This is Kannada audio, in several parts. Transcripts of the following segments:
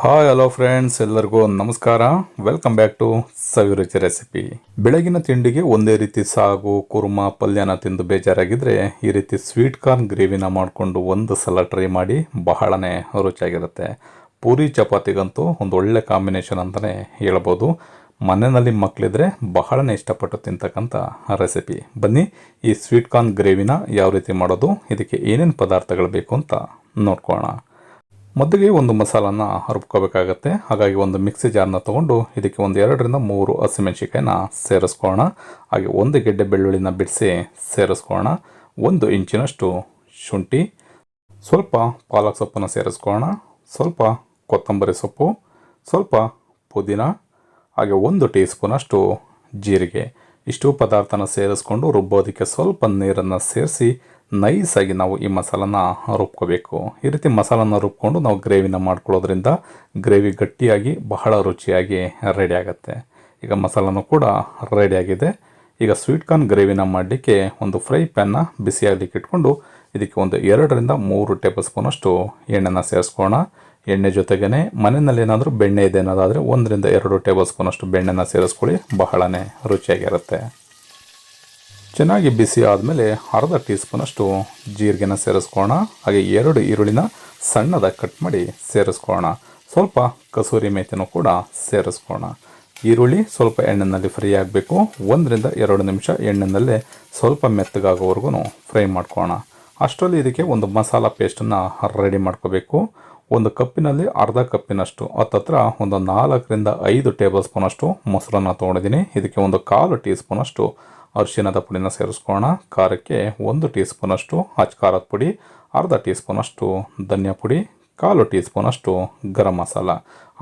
ಹಾಯ್ ಹಲೋ ಫ್ರೆಂಡ್ಸ್ ಎಲ್ಲರಿಗೂ ನಮಸ್ಕಾರ. Welcome back to Saviruchi recipe ಬೆಳಗಿನ ತಿಂಡಿಗೆ ಒಂದೇ ರೀತಿ ಸಾಗು, ಕುರ್ಮಾ, ಪಲ್ಯನ ತಿಂದು ಬೇಜಾರಾಗಿದ್ರೆ ಈ ರೀತಿ ಸ್ವೀಟ್ ಕಾರ್ನ್ ಗ್ರೇವಿನ ಮಾಡಿಕೊಂಡು ಒಂದು ಸಲ ಟ್ರೈ ಮಾಡಿ ಬಹಳನೇ ರುಚಿಯಾಗಿರುತ್ತೆ. ಪೂರಿ ಚಪಾತಿಗಂತೂ ಒಂದು ಒಳ್ಳೆ ಕಾಂಬಿನೇಷನ್ ಅಂತಲೇ ಹೇಳ್ಬೋದು. ಮನೆಯಲ್ಲಿ ಮಕ್ಕಳಿದ್ರೆ ಬಹಳನೇ ಇಷ್ಟಪಟ್ಟು ತಿಂತಕ್ಕಂಥ ರೆಸಿಪಿ ಬನ್ನಿ, ಈ ಸ್ವೀಟ್ ಕಾರ್ನ್ ಗ್ರೇವಿನ ಯಾವ ರೀತಿ ಮಾಡೋದು, ಇದಕ್ಕೆ ಏನೇನು ಪದಾರ್ಥಗಳು ಬೇಕು ಅಂತ ನೋಡ್ಕೊಳ್ಳೋಣ. ಮೊದಲಿಗೆ ಒಂದು ಮಸಾಲನ ರುಬ್ಕೋಬೇಕಾಗತ್ತೆ. ಹಾಗಾಗಿ ಒಂದು ಮಿಕ್ಸಿ ಜಾರ್ನ ತೊಗೊಂಡು ಇದಕ್ಕೆ ಒಂದು ಎರಡರಿಂದ ಮೂರು ಹಸಿಮೆಣಸಿಕಾಯಿನ ಸೇರಿಸ್ಕೊಳ್ಳೋಣ. ಹಾಗೆ ಒಂದು ಗೆಡ್ಡೆ ಬೆಳ್ಳುಳ್ಳಿನ ಬಿಡಿಸಿ ಸೇರಿಸ್ಕೊಳ್ಳೋಣ. ಒಂದು ಇಂಚಿನಷ್ಟು ಶುಂಠಿ. ಸ್ವಲ್ಪ ಪಾಲಕ್ ಸೊಪ್ಪನ್ನು ಸೇರಿಸ್ಕೊಳ್ಳೋಣ. ಸ್ವಲ್ಪ ಕೊತ್ತಂಬರಿ ಸೊಪ್ಪು. ಸ್ವಲ್ಪ ಪುದೀನ. ಹಾಗೆ ಒಂದು ಟೀ ಸ್ಪೂನಷ್ಟು ಜೀರಿಗೆ. ಇಷ್ಟು ಪದಾರ್ಥನ ಸೇರಿಸ್ಕೊಂಡು ರುಬ್ಬೋದಕ್ಕೆ ಸ್ವಲ್ಪ ನೀರನ್ನು ಸೇರಿಸಿ ನೈಸಾಗಿ ನಾವು ಈ ಮಸಾಲನ ರುಬ್ಕೋಬೇಕು. ಈ ರೀತಿ ಮಸಾಲನ ರುಬ್ಕೊಂಡು ನಾವು ಗ್ರೇವಿನ ಮಾಡ್ಕೊಳ್ಳೋದ್ರಿಂದ ಗ್ರೇವಿ ಗಟ್ಟಿಯಾಗಿ, ಬಹಳ ರುಚಿಯಾಗಿ ರೆಡಿ ಆಗುತ್ತೆ. ಈಗ ಮಸಾಲನೂ ಕೂಡ ರೆಡಿಯಾಗಿದೆ ಈಗ ಸ್ವೀಟ್ ಕಾರ್ನ್ ಗ್ರೇವಿನ ಮಾಡಲಿಕ್ಕೆ ಒಂದು ಫ್ರೈ ಪ್ಯಾನ್ನ ಬಿಸಿಯಾಗಲಿಕ್ಕೆ ಇಟ್ಕೊಂಡು ಇದಕ್ಕೆ ಒಂದು ಎರಡರಿಂದ ಮೂರು ಟೇಬಲ್ ಸ್ಪೂನಷ್ಟು ಎಣ್ಣೆನ ಸೇರಿಸ್ಕೋಣ ಎಣ್ಣೆ ಜೊತೆಗೇ ಮನೆಯಲ್ಲಿ ಏನಾದರೂ ಬೆಣ್ಣೆ ಇದೆ ಅನ್ನೋದಾದರೆ ಒಂದರಿಂದ ಎರಡು ಟೇಬಲ್ ಸ್ಪೂನಷ್ಟು ಬೆಣ್ಣೆನ ಸೇರಿಸ್ಕೊಳ್ಳಿ, ಬಹಳನೇ ರುಚಿಯಾಗಿರುತ್ತೆ. ಚೆನ್ನಾಗಿ ಬಿಸಿ ಆದಮೇಲೆ ಅರ್ಧ ಟೀ ಸ್ಪೂನಷ್ಟು ಜೀರಿಗೆನ ಸೇರಿಸ್ಕೊಳ್ಳೋಣ. ಹಾಗೆ ಎರಡು ಈರುಳ್ಳಿನ ಸಣ್ಣದಾಗಿ ಕಟ್ ಮಾಡಿ ಸೇರಿಸ್ಕೊಳ್ಳೋಣ. ಸ್ವಲ್ಪ ಕಸೂರಿ ಮೇಥಿನೂ ಕೂಡ ಸೇರಿಸ್ಕೊಳ್ಳೋಣ. ಈರುಳ್ಳಿ ಸ್ವಲ್ಪ ಎಣ್ಣೆಯಲ್ಲಿ ಫ್ರೈ ಆಗಬೇಕು. ಒಂದರಿಂದ ಎರಡು ನಿಮಿಷ ಎಣ್ಣೆನಲ್ಲೇ ಸ್ವಲ್ಪ ಮೆತ್ತಗಾಗೋವರೆಗೂ ಫ್ರೈ ಮಾಡ್ಕೊಳ್ಳೋಣ. ಅಷ್ಟರಲ್ಲಿ ಇದಕ್ಕೆ ಒಂದು ಮಸಾಲ ಪೇಸ್ಟನ್ನು ರೆಡಿ ಮಾಡ್ಕೋಬೇಕು. ಒಂದು ಕಪ್ಪಿನಲ್ಲಿ ಅರ್ಧ ಕಪ್ಪಿನಷ್ಟು, ಹತ್ತತ್ರ ಒಂದು ನಾಲ್ಕರಿಂದ ಐದು ಟೇಬಲ್ ಸ್ಪೂನಷ್ಟು ಮೊಸರನ್ನು ತೊಗೊಂಡಿದ್ದೀನಿ. ಇದಕ್ಕೆ ಒಂದು ಕಾಲು ಟೀ ಸ್ಪೂನಷ್ಟು ಅರಿಶಿನದ ಪುಡಿನ ಸೇರಿಸ್ಕೊಳ್ಳೋಣ. ಖಾರಕ್ಕೆ ಒಂದು ಟೀ ಸ್ಪೂನಷ್ಟು ಹಚ್ ಖಾರದ ಪುಡಿ, ಅರ್ಧ ಟೀ ಸ್ಪೂನಷ್ಟು ಧನಿಯಾ ಪುಡಿ, ಕಾಲು ಟೀ ಸ್ಪೂನಷ್ಟು ಗರಂ ಮಸಾಲ.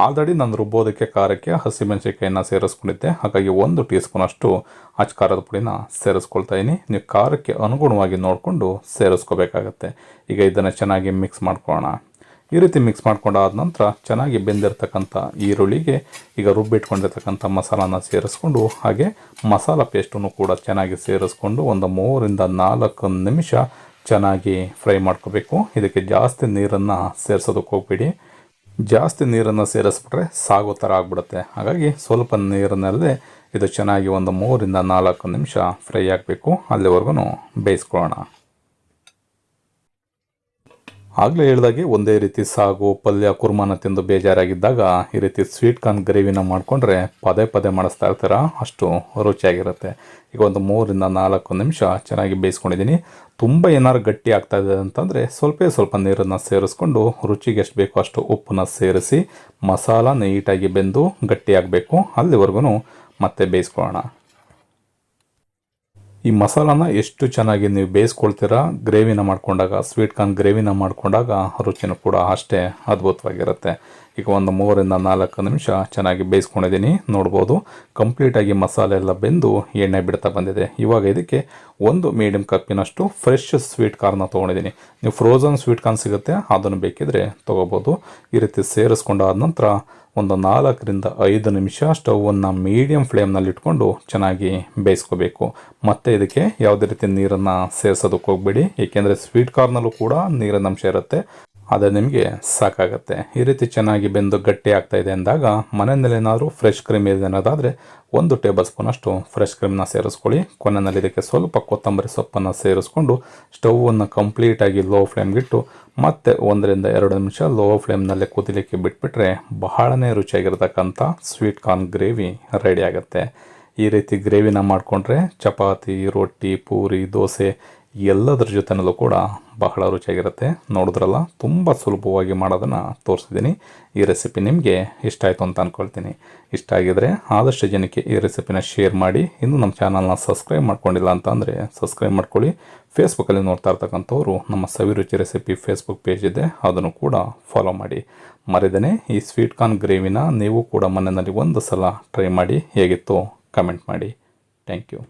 ಆಲ್ರೆಡಿ ನಾನು ರುಬ್ಬೋದಕ್ಕೆ ಖಾರಕ್ಕೆ ಹಸಿಮೆಣಸಿಕಾಯಿನ ಸೇರಿಸ್ಕೊಂಡಿದ್ದೆ. ಹಾಗಾಗಿ ಒಂದು ಟೀ ಸ್ಪೂನಷ್ಟು ಹಚ್ ಖಾರದ ಪುಡಿನ ಸೇರಿಸ್ಕೊಳ್ತಾ ಇದ್ದೀನಿ ನೀವು ಖಾರಕ್ಕೆ ಅನುಗುಣವಾಗಿ ನೋಡಿಕೊಂಡು ಸೇರಿಸ್ಕೋಬೇಕಾಗತ್ತೆ. ಈಗ ಇದನ್ನು ಚೆನ್ನಾಗಿ ಮಿಕ್ಸ್ ಮಾಡ್ಕೊಳ್ಳೋಣ. ಈ ರೀತಿ ಮಿಕ್ಸ್ ಮಾಡ್ಕೊಂಡಾದ ನಂತರ ಚೆನ್ನಾಗಿ ಬೆಂದಿರ್ತಕ್ಕಂಥ ಈರುಳ್ಳಿಗೆ ಈಗ ರುಬ್ಬಿಟ್ಕೊಂಡಿರ್ತಕ್ಕಂಥ ಮಸಾಲಾನ ಸೇರಿಸ್ಕೊಂಡು ಹಾಗೆ ಮಸಾಲ ಪೇಸ್ಟನ್ನು ಕೂಡ ಚೆನ್ನಾಗಿ ಸೇರಿಸ್ಕೊಂಡು ಒಂದು ಮೂರರಿಂದ ನಾಲ್ಕು ನಿಮಿಷ ಚೆನ್ನಾಗಿ ಫ್ರೈ ಮಾಡ್ಕೋಬೇಕು. ಇದಕ್ಕೆ ಜಾಸ್ತಿ ನೀರನ್ನು ಸೇರಿಸೋದಕ್ಕೆ ಹೋಗ್ಬೇಡಿ. ಜಾಸ್ತಿ ನೀರನ್ನು ಸೇರಿಸ್ಬಿಟ್ರೆ ಸಾಗೋ ಥರ ಆಗಿಬಿಡುತ್ತೆ. ಹಾಗಾಗಿ ಸ್ವಲ್ಪ ನೀರನ್ನಲ್ಲದೆ ಇದು ಚೆನ್ನಾಗಿ ಒಂದು ಮೂರಿಂದ ನಾಲ್ಕು ನಿಮಿಷ ಫ್ರೈ ಆಗಬೇಕು. ಅಲ್ಲಿವರೆಗೂ ಬೇಯಿಸ್ಕೊಳ್ಳೋಣ. ಆಗಲೇ ಹೇಳಿದಾಗೆ ಒಂದೇ ರೀತಿ ಸಾಗು, ಪಲ್ಯ, ಕುರ್ಮಾನ ತಿಂದು ಬೇಜಾರಾಗಿದ್ದಾಗ ಈ ರೀತಿ ಸ್ವೀಟ್ ಕಾರ್ನ್ ಗ್ರೇವಿನ ಮಾಡಿಕೊಂಡ್ರೆ ಪದೇ ಪದೇ ಮಾಡಿಸ್ತಾ ಇರ್ತೀರ? ಅಷ್ಟು ರುಚಿಯಾಗಿರುತ್ತೆ. ಈಗ ಒಂದು ಮೂರರಿಂದ ನಾಲ್ಕು ನಿಮಿಷ ಚೆನ್ನಾಗಿ ಬೇಯಿಸ್ಕೊಂಡಿದ್ದೀನಿ. ತುಂಬ ಏನಾದ್ರು ಗಟ್ಟಿ ಆಗ್ತಾ ಇದೆ ಅಂತಂದರೆ ಸ್ವಲ್ಪ ಸ್ವಲ್ಪ ನೀರನ್ನು ಸೇರಿಸ್ಕೊಂಡು ರುಚಿಗೆ ಎಷ್ಟು ಬೇಕೋ ಅಷ್ಟು ಉಪ್ಪನ್ನು ಸೇರಿಸಿ ಮಸಾಲ ನೀಟಾಗಿ ಬೆಂದು ಗಟ್ಟಿಯಾಗಬೇಕು. ಅಲ್ಲಿವರೆಗೂ ಮತ್ತೆ ಬೇಯಿಸ್ಕೊಳ್ಳೋಣ. ಈ ಮಸಾಲಾನ ಎಷ್ಟು ಚೆನ್ನಾಗಿ ನೀವು ಬೇಯಿಸ್ಕೊಳ್ತೀರಾ? ಗ್ರೇವಿನ ಮಾಡ್ಕೊಂಡಾಗ ಸ್ವೀಟ್ ಕಾರ್ನ್ ಗ್ರೇವಿನ ಮಾಡ್ಕೊಂಡಾಗ ರುಚಿನೂ ಕೂಡ ಅಷ್ಟೇ ಅದ್ಭುತವಾಗಿರುತ್ತೆ. ಈಗ ಒಂದು ಮೂರರಿಂದ ನಾಲ್ಕು ನಿಮಿಷ ಚೆನ್ನಾಗಿ ಬೇಯಿಸ್ಕೊಂಡಿದ್ದೀನಿ. ನೋಡ್ಬೋದು ಕಂಪ್ಲೀಟಾಗಿ ಮಸಾಲೆ ಎಲ್ಲ ಬೆಂದು ಎಣ್ಣೆ ಬಿಡ್ತಾ ಬಂದಿದೆ. ಇವಾಗ ಇದಕ್ಕೆ ಒಂದು ಮೀಡಿಯಂ ಕಪ್ಪಿನಷ್ಟು ಫ್ರೆಶ್ ಸ್ವೀಟ್ ಕಾರ್ನ ತೊಗೊಂಡಿದ್ದೀನಿ. ನೀವು ಫ್ರೋಝನ್ ಸ್ವೀಟ್ ಕಾರ್ನ್ ಸಿಗುತ್ತೆ, ಅದನ್ನು ಬೇಕಿದ್ರೆ ತೊಗೋಬೋದು. ಈ ರೀತಿ ಸೇರಿಸ್ಕೊಂಡಾದ ನಂತರ ಒಂದು ನಾಲ್ಕರಿಂದ ಐದು ನಿಮಿಷ ಸ್ಟವನ್ನು ಮೀಡಿಯಂ ಫ್ಲೇಮ್ನಲ್ಲಿ ಇಟ್ಕೊಂಡು ಚೆನ್ನಾಗಿ ಬೇಯಿಸ್ಕೋಬೇಕು. ಮತ್ತು ಇದಕ್ಕೆ ಯಾವುದೇ ರೀತಿ ನೀರನ್ನು ಸೇರಿಸೋದಕ್ಕೆ ಹೋಗಬೇಡಿ. ಏಕೆಂದರೆ ಸ್ವೀಟ್ ಕಾರ್ನಲ್ಲೂ ಕೂಡ ನೀರಿನ ಅಂಶ ಇರುತ್ತೆ. ಅದೇ ನಿಮಗೆ ಸಾಕಾಗುತ್ತೆ. ಈ ರೀತಿ ಚೆನ್ನಾಗಿ ಬೆಂದು ಗಟ್ಟಿ ಆಗ್ತಾ ಇದೆ ಅಂದಾಗ ಮನೆಯಲ್ಲಿ ಏನಾದರೂ ಫ್ರೆಶ್ ಕ್ರೀಮ್ ಇದೆ ಅನ್ನೋದಾದರೆ ಒಂದು ಟೇಬಲ್ ಸ್ಪೂನಷ್ಟು ಫ್ರೆಶ್ ಕ್ರೀಮ್ನ ಸೇರಿಸ್ಕೊಳ್ಳಿ. ಕೊನೆಯಲ್ಲಿ ಇದಕ್ಕೆ ಸ್ವಲ್ಪ ಕೊತ್ತಂಬರಿ ಸೊಪ್ಪನ್ನು ಸೇರಿಸ್ಕೊಂಡು ಸ್ಟೌವನ್ನು ಕಂಪ್ಲೀಟಾಗಿ ಲೋ ಫ್ಲೇಮ್ಗಿಟ್ಟು ಮತ್ತೆ ಒಂದರಿಂದ ಎರಡು ನಿಮಿಷ ಲೋ ಫ್ಲೇಮ್ನಲ್ಲೇ ಕುದಿಲಿಕ್ಕೆ ಬಿಟ್ಬಿಟ್ರೆ ಬಹಳನೇ ರುಚಿಯಾಗಿರ್ತಕ್ಕಂಥ ಸ್ವೀಟ್ ಕಾರ್ನ್ ಗ್ರೇವಿ ರೆಡಿ ಆಗುತ್ತೆ. ಈ ರೀತಿ ಗ್ರೇವಿನ ಮಾಡಿಕೊಂಡ್ರೆ ಚಪಾತಿ, ರೊಟ್ಟಿ, ಪೂರಿ, ದೋಸೆ ಎಲ್ಲದರ ಜೊತೆನಲ್ಲೂ ಕೂಡ ಬಹಳ ರುಚಿಯಾಗಿರುತ್ತೆ. ನೋಡಿದ್ರಲ್ಲ? ತುಂಬ ಸುಲಭವಾಗಿ ಮಾಡೋದನ್ನು ತೋರಿಸಿದ್ದೀನಿ. ಈ ರೆಸಿಪಿ ನಿಮಗೆ ಇಷ್ಟ ಆಯಿತು ಅಂತ ಅಂದ್ಕೊಳ್ತೀನಿ ಇಷ್ಟ ಆಗಿದರೆ ಆದಷ್ಟು ಜನಕ್ಕೆ ಈ ರೆಸಿಪಿನ ಶೇರ್ ಮಾಡಿ. ಇನ್ನೂ ನಮ್ಮ ಚಾನಲ್ನ ಸಬ್ಸ್ಕ್ರೈಬ್ ಮಾಡ್ಕೊಂಡಿಲ್ಲ ಅಂತ ಅಂದರೆ ಸಬ್ಸ್ಕ್ರೈಬ್ ಮಾಡ್ಕೊಳ್ಳಿ. ಫೇಸ್ಬುಕ್ಕಲ್ಲಿ ನೋಡ್ತಾ ಇರ್ತಕ್ಕಂಥವ್ರು ನಮ್ಮ ಸವಿರುಚಿ ರೆಸಿಪಿ ಫೇಸ್ಬುಕ್ ಪೇಜ್ ಇದೆ. ಅದನ್ನು ಕೂಡ ಫಾಲೋ ಮಾಡಿ. ಮರೆದೇ ಈ ಸ್ವೀಟ್ ಕಾರ್ನ್ ಗ್ರೇವಿನ ನೀವು ಕೂಡ ಮನೆಯಲ್ಲಿ ಒಂದು ಸಲ ಟ್ರೈ ಮಾಡಿ. ಹೇಗಿತ್ತು ಕಮೆಂಟ್ ಮಾಡಿ. Thank you